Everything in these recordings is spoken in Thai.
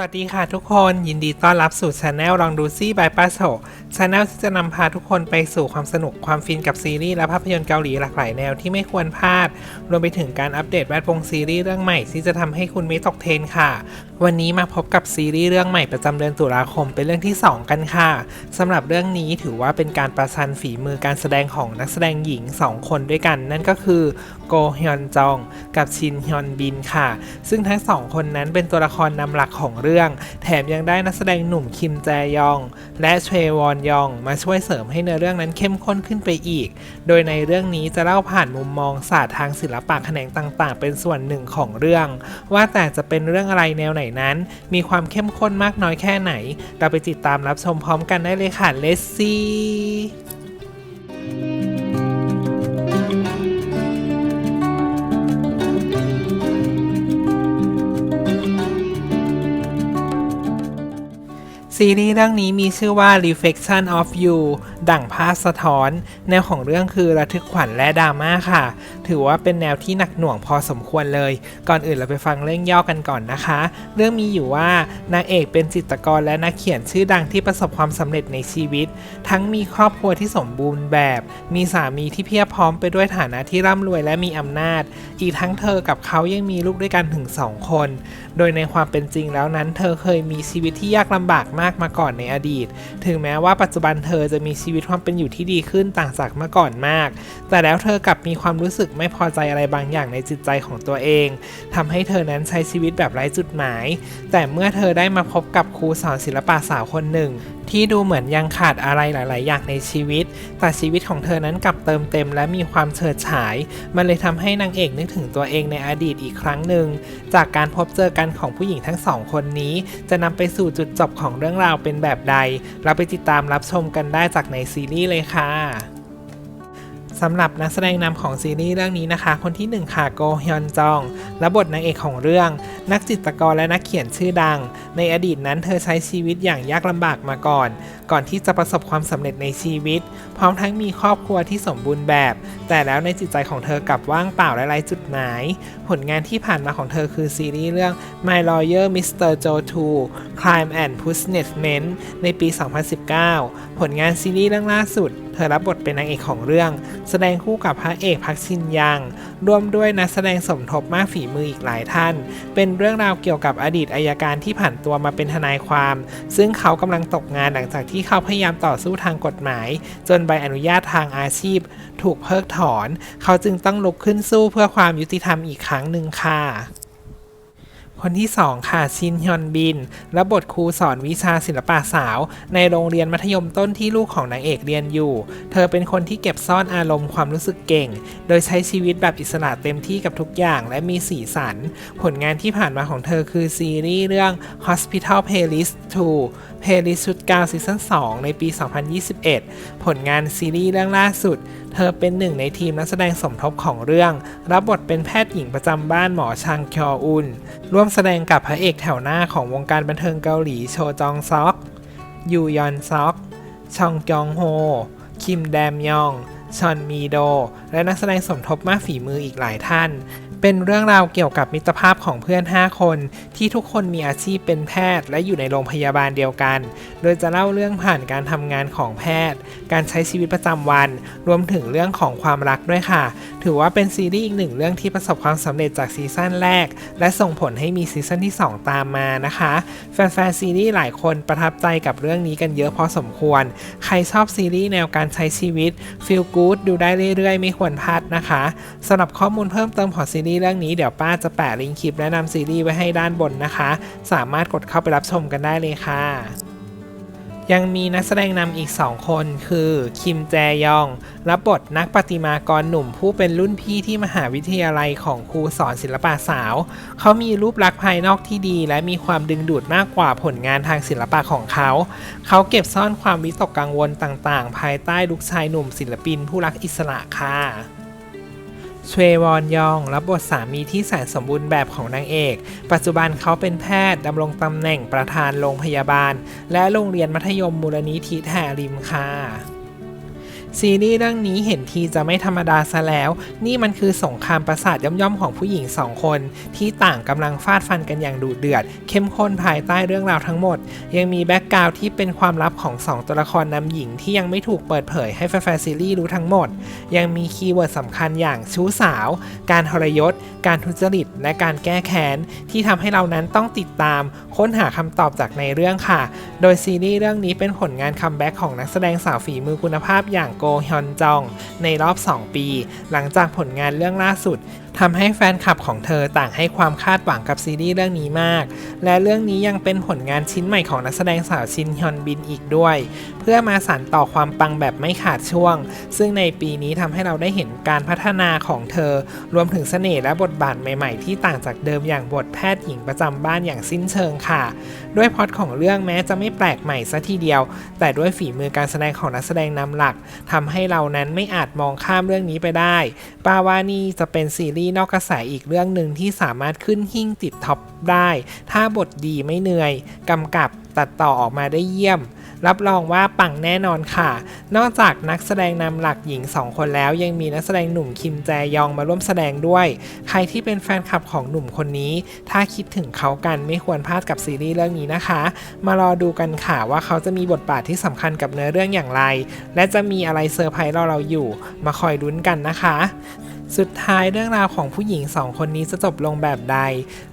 วัสดีค่ะทุกคนยินดีต้อนรับสู่ช anel ลองดูซี่บายป้าโฉช anel ที่จะนำพาทุกคนไปสู่ความสนุกความฟินกับซีรีส์และภาพยนตร์เกาหลีหลากหลายแนวที่ไม่ควรพลาด รวมไปถึงการอัปเดตแวดวงซีรีส์เรื่องใหม่ที่จะทำให้คุณไม่ตกเทรนค่ะ วันนี้มาพบกับซีรีส์เรื่องใหม่ประจำเดือนตุลาคมเป็นเรื่องที่ 2 กันค่ะสำหรับเรื่องนี้ถือว่าเป็นการประชันฝีมือการแสดงของนักแสดงหญิง 2 คนด้วยกัน นั่นก็คือโกฮยอนจองกับชินฮยอนบินค่ะ ซึ่งทั้งสองคนนั้นเป็นตัวละครนำหลักของเรื่องแถมยังได้นักแสดงหนุ่มคิมแจยอง และเชวอนยอง มาช่วยเสริมให้เนื้อเรื่องนั้นเข้มข้นขึ้นไปอีก โดยในเรื่องนี้จะเล่าผ่านมุมมองศาสตร์ทางศิลปะแขนงต่าง ๆ เป็นส่วนหนึ่งของเรื่อง ว่าแต่จะเป็นเรื่องอะไรแนวไหนนั้น มีความเข้มข้นมากน้อยแค่ไหน เราไปติดตามรับชมพร้อมกันได้เลยค่ะ Let's see ซี ซีรีส์เรื่องนี้มีชื่อว่า Reflection of You ดั่งภาพสะท้อน แนวของเรื่องคือระทึกขวัญและดราม่าค่ะ ถือว่าเป็นแนวที่หนักหน่วงพอสมควรเลย ก่อนอื่นเราไปฟังเรื่องย่อกันก่อนนะคะ เรื่องมีอยู่ว่านางเอกเป็นจิตรกรและนักเขียนชื่อดังที่ประสบความสำเร็จในชีวิต ทั้งมีครอบครัวที่สมบูรณ์แบบ มีสามีที่เพียบพร้อมไปด้วยฐานะที่ร่ำรวยและมีอำนาจ อีกทั้งเธอกับเขายังมีลูกด้วยกันถึงสองคน โดยในความเป็นจริงแล้วนั้น เธอเคยมีชีวิตที่ยากลำบากมากมาก่อนในอดีต ถึงแม้ว่าปัจจุบันเธอจะมีชีีวิตความเป็นอยู่ที่ดีขึ้นต่างจากเมื่อก่อนมาก แต่แล้วเธอกลับมีความรู้สึกไม่พอใจอะไรบางอย่างในจิตใจของตัวเองทำให้เธอนั้นใช้ชีวิตแบบไร้จุดหมาย แต่เมื่อเธอได้มาพบกับครูสอนศิลปะสาวคนหนึ่ง ที่ดูเหมือนยังขาดอะไรหลาย ๆ อย่างในชีวิต แต่ชีวิตของเธอนั้นกลับเติมเต็ม และมีความเฉิดฉาย มันเลยทำให้นางเอกนึกถึงตัวเองในอดีตอีกครั้งหนึ่ง จากการพบเจอกันของผู้หญิงทั้งสองคนนี้ จะนำไปสู่จุดจบของเรื่องราวเป็นแบบใด เราไปติดตามรับชมกันได้จากในซีรีส์เลยค่ะสำหรับนักแสดงนำของซีรีส์เรื่องนี้นะคะ คนที่ 1 ค่ะโกฮยอนจอง และบทนางเอกของเรื่อง นักจิตรกรและนักเขียนชื่อดัง ในอดีตนั้นเธอใช้ชีวิตอย่างยากลำบากมาก่อน ก่อนที่จะประสบความสำเร็จในชีวิต พร้อมทั้งมีครอบครัวที่สมบูรณ์แบบ แต่แล้วในจิตใจของเธอกลับว่างเปล่าและไร้จุดหมาย ผลงานที่ผ่านมาของเธอคือซีรีส์เรื่อง My Lawyer Mr. Joe 2 Crime and Punishment ในปี 2019 ผลงานซีรีส์เรื่องล่าสุด เธอรับบทเป็นนางเอกของเรื่อง แสดงคู่กับพระเอกพักชินยังร่วมด้วยนักแสดงสมทบมากฝีมืออีกหลายท่าน เป็นเรื่องราวเกี่ยวกับอดีตอายการที่ผ่านตัวมาเป็นทนายความ ซึ่งเขากำลังตกงานหลังจากที่เขาพยายามต่อสู้ทางกฎหมาย จนใบอนุญาตทางอาชีพ ถูกเพิกถอน เขาจึงต้องลุกขึ้นสู้เพื่อความยุติธรรมอีกครั้งหนึ่งค่ะ คนที่ 2 ค่ะชินฮยอนบินและบทครูสอนวิชาศิลปะสาว ในโรงเรียนมัธยมต้นที่ลูกของนางเอกเรียนอยู่ เธอเป็นคนที่เก็บซ่อนอารมณ์ความรู้สึกเก่ง โดยใช้ชีวิตแบบอิสระเต็มที่กับทุกอย่างและมีสีสัน ผลงานที่ผ่านมาของเธอคือซีรีส์เรื่อง Hospital Playlist 2 Playlist ชุดกาวซีซั่น2ในปี 2021 ผลงานซีรีส์เรื่องล่าสุดเธอเป็นหนึ่งในทีมนักแสดงสมทบของเรื่อง รับบทเป็นแพทย์หญิงประจำบ้านหมอชางคยออุนร่วมแสดงกับพระเอกแถวหน้าของวงการบันเทิงเกาหลีโชจองซอก ยูยอนซอก ชองจองโฮ คิมแดมยอง ชอนมีโด และนักแสดงสมทบมากฝีมืออีกหลายท่าน เป็นเรื่องราวเกี่ยวกับมิตรภาพของเพื่อน 5 คน ที่ทุกคนมีอาชีพเป็นแพทย์ และอยู่ในโรงพยาบาลเดียวกัน โดยจะเล่าเรื่องผ่านการทำงานของแพทย์ การใช้ชีวิตประจำวัน รวมถึงเรื่องของความรักด้วยค่ะ ถือว่าเป็นซีรีส์อีกหนึ่งเรื่องที่ประสบความสำเร็จจากซีซั่นแรก และส่งผลให้มีซีซั่นที่ 2 ตามมานะคะ แฟนๆซีรีส์หลายคนประทับใจกับเรื่องนี้กันเยอะพอสมควร ใครชอบซีรีส์แนวการใช้ชีวิต feel good ดูได้เรื่อยๆ ไม่ควรพลาดนะคะสำหรับข้อมูลเพิ่มเติมของซีรีส์เรื่องนี้เดี๋ยวป้าจะแปะลิงก์คลิปแนะนำซีรีส์ไว้ให้ด้านบนนะคะ สามารถกดเข้าไปรับชมกันได้เลยค่ะยังมีนักแสดงนำอีก 2 คนคือ คิมแจยอง รับบทนักประติมากรหนุ่มผู้เป็นรุ่นพี่ที่มหาวิทยาลัยของครูสอนศิลปะสาว เขามีรูปลักษณ์ภายนอกที่ดี และมีความดึงดูดมากกว่าผลงานทางศิลปะของเขา เขาเก็บซ่อนความวิตกกังวลต่างๆ ภายใต้ลูกชายหนุ่มศิลปินผู้รักอิสระค่ะ ชเววอนยอง รับบทสามีที่แสนสมบูรณ์แบบของนางเอก ปัจจุบันเขาเป็นแพทย์ดำรงตำแหน่งประธานโรงพยาบาล และโรงเรียนมัธยมมูลนิธิแทริมค่ะ ซีรีส์เรื่องนี้เห็นทีจะไม่ธรรมดาซะแล้ว นี่มันคือสงครามประสาทย่อมๆของผู้หญิงสองคน ที่ต่างกำลังฟาดฟันกันอย่างดุเดือด เข้มข้นภายใต้เรื่องราวทั้งหมด ยังมีแบ็กกราวด์ที่เป็นความลับของสองตัวละครนำหญิงที่ยังไม่ถูกเปิดเผยให้แฟนซีรีส์รู้ทั้งหมด ยังมีคีย์เวิร์ดสำคัญอย่างชู้สาว การทรยศ การทุจริต และการแก้แค้นที่ทำให้เรานั้นต้องติดตาม ค้นหาคำตอบจากในเรื่องค่ะ โดยซีรีส์เรื่องนี้เป็นผลงานคัมแบ็กของนักแสดงสาวฝีมือคุณภาพอย่างโกฮยอนจอง ในรอบ 2 ปี หลังจากผลงานเรื่องล่าสุดทำให้แฟนคลับของเธอต่างให้ความคาดหวังกับซีรีส์เรื่องนี้มาก และเรื่องนี้ยังเป็นผลงานชิ้นใหม่ของนักแสดงสาวชินฮยอนบินอีกด้วยเพื่อมาสานต่อความปังแบบไม่ขาดช่วง ซึ่งในปีนี้ทำให้เราได้เห็นการพัฒนาของเธอ รวมถึงเสน่ห์และบทบาทใหม่ๆ ที่ต่างจากเดิมอย่างบทแพทย์หญิงประจำบ้านอย่างสิ้นเชิงค่ะ ด้วยพอตของเรื่องแม้จะไม่แปลกใหม่ซะทีเดียว แต่ด้วยฝีมือการแสดงของนักแสดงนำหลักทำให้เรานั้นไม่อาจมองข้ามเรื่องนี้ไปได้ปาว่านี่จะเป็นซีรีส์นอกกระแสอีกเรื่องหนึ่งที่สามารถขึ้นหิ่งติดท็อปได้ ถ้าบทดีไม่เหนื่อยกำกับตัดต่อออกมาได้เยี่ยม รับรองว่าปังแน่นอนค่ะ นอกจากนักแสดงนำหลักหญิง 2 คนแล้ว ยังมีนักแสดงหนุ่มคิมแจยองมาร่วมแสดงด้วย ใครที่เป็นแฟนคลับของหนุ่มคนนี้ ถ้าคิดถึงเขากันไม่ควรพลาดกับซีรีส์เรื่องนี้นะคะ มารอดูกันค่ะว่าเขาจะมีบทบาทที่สำคัญกับเนื้อเรื่องอย่างไร และจะมีอะไรเซอร์ไพรส์เราเราอยู่ มาคอยลุ้นกันนะคะ สุดท้ายเรื่องราวของผู้หญิงสองคนนี้จะจบลงแบบใด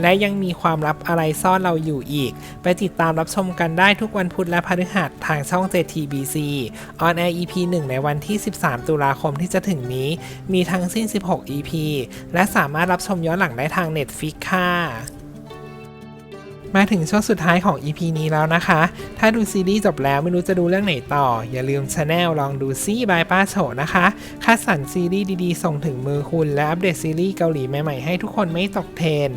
และยังมีความลับอะไรซ่อนเราอยู่อีก ไปติดตามรับชมกันได้ทุกวันพุธและพฤหัสทางช่อง JTBC on air EP 1 ในวันที่ 13 ตุลาคมที่จะถึงนี้ มีทั้งสิ้น 16 EP และสามารถรับชมย้อนหลังได้ทาง Netflix ค่ะ มาถึงช่วงสุดท้ายของ EP นี้แล้วนะคะ ถ้าดูซีรีส์จบแล้วไม่รู้จะดูเรื่องไหนต่อ อย่าลืมช anel ลองดูซี่บายป้าโฉนะคะ คัดสรรซีรีส์ดีๆ ส่งถึงมือคุณ และอัปเดตซีรีส์เกาหลีใหม่ๆ ให้ทุกคนไม่ตกเทรน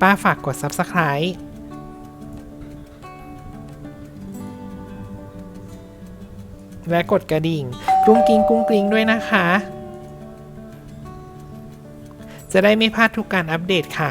ป้าฝากกด Subscribe และกดกระดิ่ง กรุ้งกริ้งกรุ้งกริ้งด้วยนะคะ จะได้ไม่พลาดทุกการอัปเดตค่ะ